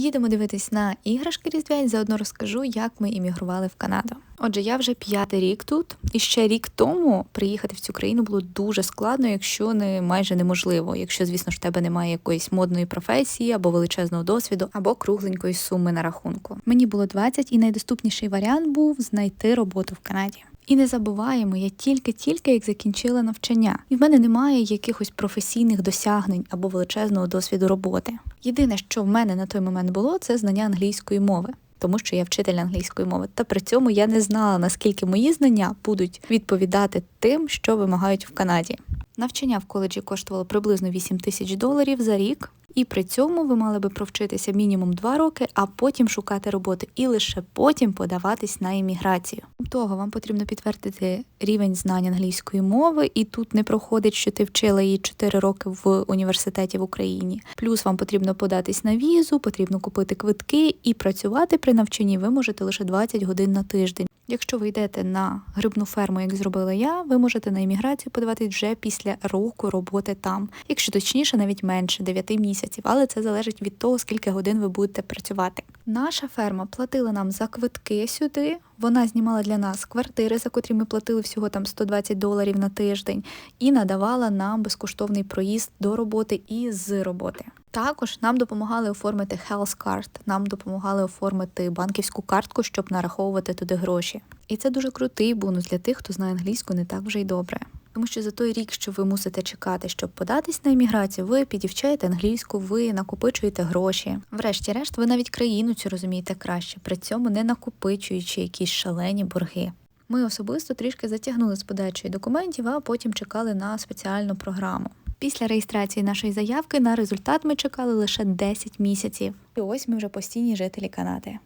Їдемо дивитись на іграшки різдвяні, заодно розкажу, як ми іммігрували в Канаду. Отже, я вже п'ятий рік тут, і ще рік тому приїхати в цю країну було дуже складно, якщо не майже неможливо. Якщо, звісно ж, в тебе немає якоїсь модної професії або величезного досвіду, або кругленької суми на рахунку. Мені було 20, і найдоступніший варіант був знайти роботу в Канаді. І не забуваємо, я тільки-тільки як закінчила навчання, і в мене немає якихось професійних досягнень або величезного досвіду роботи. Єдине, що в мене на той момент було, це знання англійської мови. Тому що я вчитель англійської мови, та при цьому я не знала, наскільки мої знання будуть відповідати тим, що вимагають в Канаді. Навчання в коледжі коштувало приблизно 8 тисяч доларів за рік, і при цьому ви мали би провчитися мінімум 2 роки, а потім шукати роботу і лише потім подаватись на імміграцію. Того, вам потрібно підтвердити рівень знань англійської мови, і тут не проходить, що ти вчила її 4 роки в університеті в Україні. Плюс вам потрібно податись на візу, потрібно купити квитки і працювати при навчанні ви можете лише 20 годин на тиждень. Якщо ви йдете на грибну ферму, як зробила я, ви можете на імміграцію подаватись вже після року роботи там, якщо точніше, навіть менше 9 місяців, але це залежить від того, скільки годин ви будете працювати. Наша ферма платила нам за квитки сюди. Вона знімала для нас квартири, за котрі ми платили всього там 120 доларів на тиждень, і надавала нам безкоштовний проїзд до роботи і з роботи. Також нам допомагали оформити Health Card, нам допомагали оформити банківську картку, щоб нараховувати туди гроші. І це дуже крутий бонус для тих, хто знає англійську не так вже й добре. Тому що за той рік, що ви мусите чекати, щоб податись на імміграцію, ви підівчаєте англійську, ви накопичуєте гроші. Врешті-решт, ви навіть країну цю розумієте краще, при цьому не накопичуючи якісь шалені борги. Ми особисто трішки затягнули з подачею документів, а потім чекали на спеціальну програму. Після реєстрації нашої заявки на результат ми чекали лише 10 місяців. І ось ми вже постійні жителі Канади.